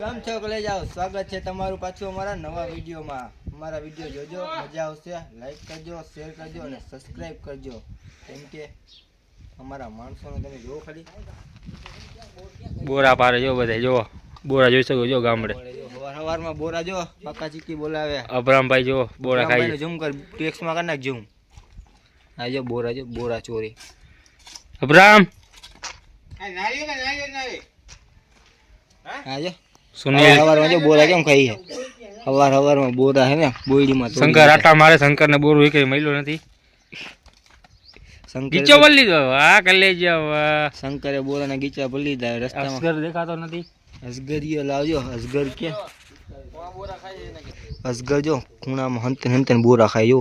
કેમ છો કલે જાઓ સ્વાગત છે તમારું પાછું અમારા નવા વિડીયોમાં. અમારા વીડિયો જોજો મજા આવશે. લાઈક કરજો શેર કરજો અને સબસ્ક્રાઈબ કરજો. કેમ કે અમારા માણસોને તમે જોવો ખાલી. બોરા પારે જો બધા જો બોરા જોઈ શકો જો ગામડે સવારમાં બોરા જો પાકા ચીકી બોલાવે. અભરામભાઈ જો બોરા ખાઈ ઝૂમ કર ટેક્સમાં કરી નાખ જુમ હા જો બોરા જો બોરા ચોરી. અભરામ. હા જો. સુનિલ. સવારમાં જો બોરા કેમ ખાઈ છે? સવાર સવારમાં બોરા હે ને બોયડીમાં માં શંકર આટા મારે શંકર ને બોરું એ કઈ મળ્યું નથી. શંકરે ગીચો બોલી લીધો આ કલે જાવ શંકરે બોરાના ગીચા રસ્તામાં. અસગર દેખાતો નથી. અસગરીયો લાવજો અસગર કે. અસગર જો ખૂણામાં હંતન હંતે બોરા ખાય જો.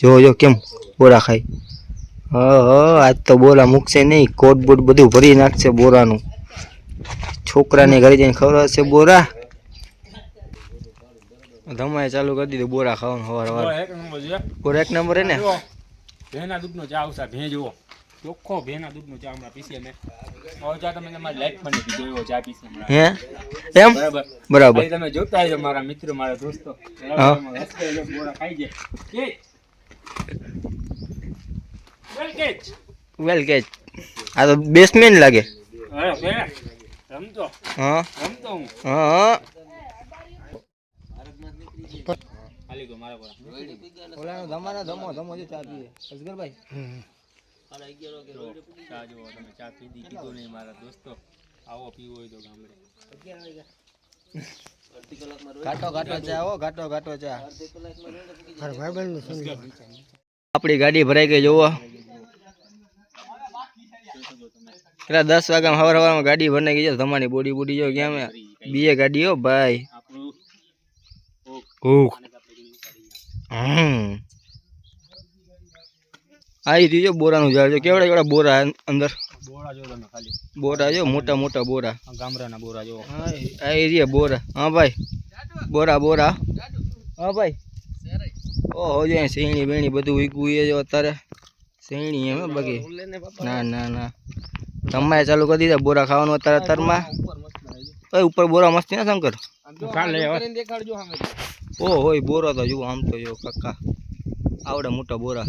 જો જો કેમ બોરા ખાય? હ આજ તો બોરા મૂકશે નહીં. કોટ બોટ બધું ભરી નાખશે બોરાનું. છોકરાને ઘરે જઈને ખવડાવશે બોરા. ધમાય ચાલુ કરી દીધું બોરા ખાવાનું હવાર હવાર. બોરા એક નંબર હે ને? ભેના દૂધનો ચા આવશે ભે જુઓ. ચોખ્ખો ભેના દૂધનો ચા હમણાં પીસીએ મેં. હવે ચા તમે તમારી લાઈફ મને પીધો એવો ચા પીસી હમણાં. હે? એમ? બરાબર. બરાબર. ભાઈ તમે જોતા હશો મારા મિત્રો મારા દોસ્તો. હા. હસતે જો બોરા ખાઈ જાય. કે વેલ કેચ વેલ કેચ આ તો બેસમેન લાગે. અરે બે રમતો. હા. રમતો હું. હા. ખાલી ગયો મારા પર ઓલાનો ધમાનો ધમો ધમો જો ચા પીએ. અસગરભાઈ ચા જુઓ તમે ચા પીધી કીધું નહીં મારા દોસ્તો. આવો પીવો હોય તો ગામડે. ઘાટો ઘાટો હો ઘાટો ઘાટો ચા. આપણી ગાડી ભરાઈ ગઈ જોવો પેલા દસ વાગ્યા સવાર સવારમાં ગાડી ભરાઈ ગઈ છે તમારી બોડી બોડી જો ક્યાં બે ગાડી. હો ભાઈ. હમ. આવી રહ્યું જો બોરાનું ઝાડ. છે કેવડા કેવડા બોરા અંદર? બોરા જો તમે ખાલી. બોરા જો મોટા મોટા બોરા. ગામડાના બોરા જો. હા આવી રહ્યા બોરા. હા ભાઈ. બોરા બોરા. હા ભાઈ. ઓહો જો અહીં બેણી બધું વીકવું એ જો અત્યારે. શેરણી એમ બાકી. ના ના ના. તમારે ચાલુ કરી દીધા. બોરા ખાવાનું અત્યારે અત્યારમાં. ઓય ઉપર બોરા મસ્તી ના શંકર? કાલે દેખાડજો ઓ હોય બોરો તો જુઓ આમ તો જો કાકા. આવડે મોટા બોરા.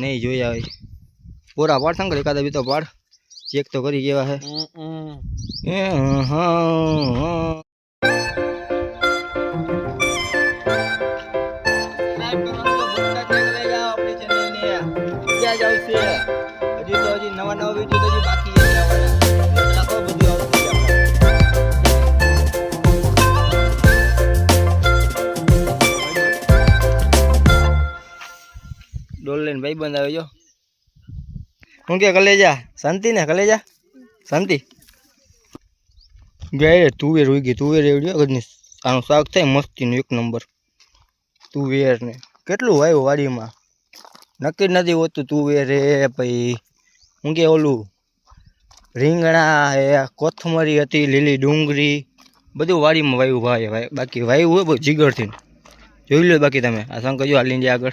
નહીં જોયા હોય. બોરા પાડ શંકર એકાદા બી તો પાડ. ચેક તો કરી કેવા હે. એ હા હજી તો હજી નવા નવા વીડિયો તો બાકી. ડોલ ભાઈ બંધ આવ્યો હું કે કલેજા? શાંતિ ને કલેજા? શાંતિ? ગયા તુવેર ઉગી તુવેર એવડી અગરની આનું શાક થાય મસ્તીનું એક નંબર. તુવેર ને કેટલું વાવ્યું વાડીમાં? નક્કી નથી હોતું તુવેર એ પછી હું કે ઓલું રીંગણા, એ કોથમરી હતી, લીલી ડુંગળી, બધું વાડીમાં વાયું ભાઈ ભાઈ બાકી વાયું હોય જીગરથી. જોઈ લો બાકી તમે. આ શંકર જો હાલીને આગળ.